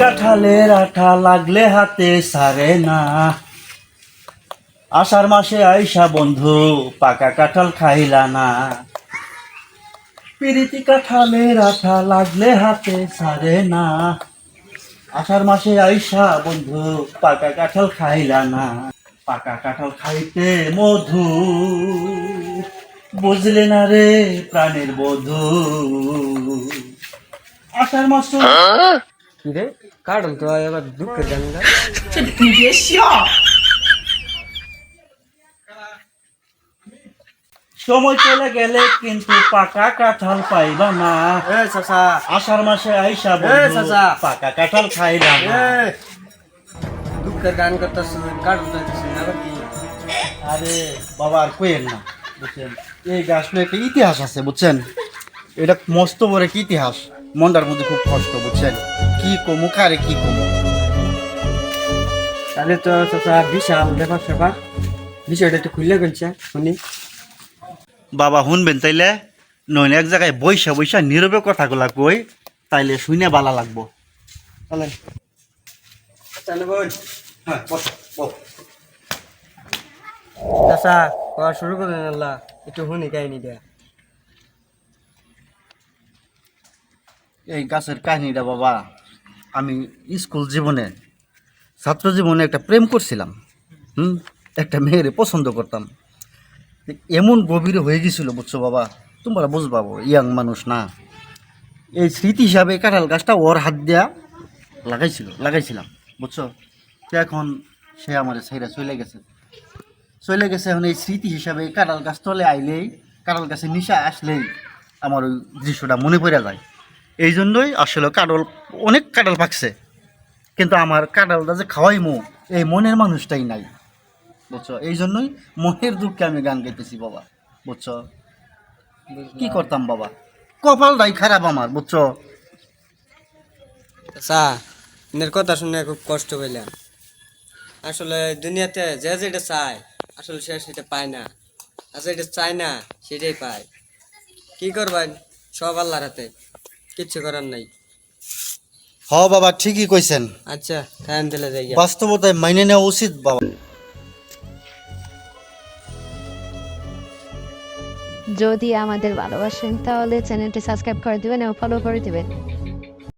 কাঁঠালের আঠা লাগলে হাতে সারে না। আষাঢ় মাসে আইসা বন্ধু, পাকা কাঁঠাল খাইলা না। পিরিতি কাঁঠালের আঠা লাগলে হাতে সারে না। আষাঢ় মাসে আইসা বন্ধু, পাকা কাঁঠাল খাইলা না। পাকা কাঁঠাল খাইতে মধু, বুঝলে না রে প্রাণের বধু। আষাঢ় মাস কি রে তো এবার সময় চলে গেলে কিন্তু পাকা কাঁঠাল পাইবা না। চাচা। আষাঢ় মাসে আইসা চাচা। পাকা কাঁঠাল খাইলা না। দুঃখের গান করতেছ কাটল তো দিছিস না আবার কি? আরে বাবা আর কইেন না বুঝছেন? এই গাছগুলো একটা ইতিহাস আছে বুঝছেন? এটা মস্ত বড় একটা ইতিহাস মনটার মধ্যে খুব কষ্ট বুঝছেন? কি কমু কারে কি কমু? তাহলে তো চাচা বিশাল ব্যাপার স্যাপার বিষয়টা একটু খুললে গেছে শুনি। বাবা শুনবেন তাইলে? নইলে এক জায়গায় বৈশা বৈশা নীরবে কথাগুলা কই তাইলে শুনে বালা লাগবো। চলেন। হ্যাঁ বসো, বসো। চাচা শুরু করেন আল্লাহ একটু শুনি কাহিনি দেয়া এই গাছের কাহিনীটা বাবা। আমি স্কুল জীবনে, ছাত্র জীবনে একটা প্রেম করছিলাম, হুম? একটা মেয়েরে পছন্দ করতাম। এমন গভীরে হয়ে গেছিল, বুঝছ বাবা? তোমরা বুঝবা ইয়াং মানুষ না। এই স্মৃতি হিসাবে কাঁঠাল গাছটা ওর হাত দিয়া লাগাইছিল, লাগাইছিলাম, বুঝছ? তো এখন সে আমার সাইরা চলে গেছে। চলে গেছে এখন এই স্মৃতি হিসাবে কাঁঠাল গাছ তলে আইলেই, কাঁঠাল গাছের নিশা আসলেই আমার ওই দৃশ্যটা মনে পড়ে যায়। এই জন্যই আসলে কাঁঠাল অনেক কাঁঠাল পাকছে। কিন্তু আমার কাঁঠালটা যে খাওয়াই মো এই মনের মানুষটাই নাই। বুঝছ? এই জন্যই মনের দুঃখে আমি গান গাইতেছি বাবা। বুঝছ? কি করতাম বাবা? কপালটাই খারাপ আমার বুঝছ? চাচা এদের কথা শুনে খুব কষ্ট পেলাম। আসলে দুনিয়াতে যে যেটা চায় আসলে সে সেটা পায় না। আর যেটা চায় না সেটাই পায়। কি করবেন? সব আল্লাহর হাতে। কিচ্ছু করার নাই। হ বাবা ঠিকই কইছেন। আচ্ছা খান দিলে যাই। বাস্তবতায় মাইনে নেওয়া উচিত বাবা। যদি আমাদের ভালোবাসেন তাহলে চ্যানেলটি সাবস্ক্রাইব করে দিবেন এবং ফলো করে দিবেন।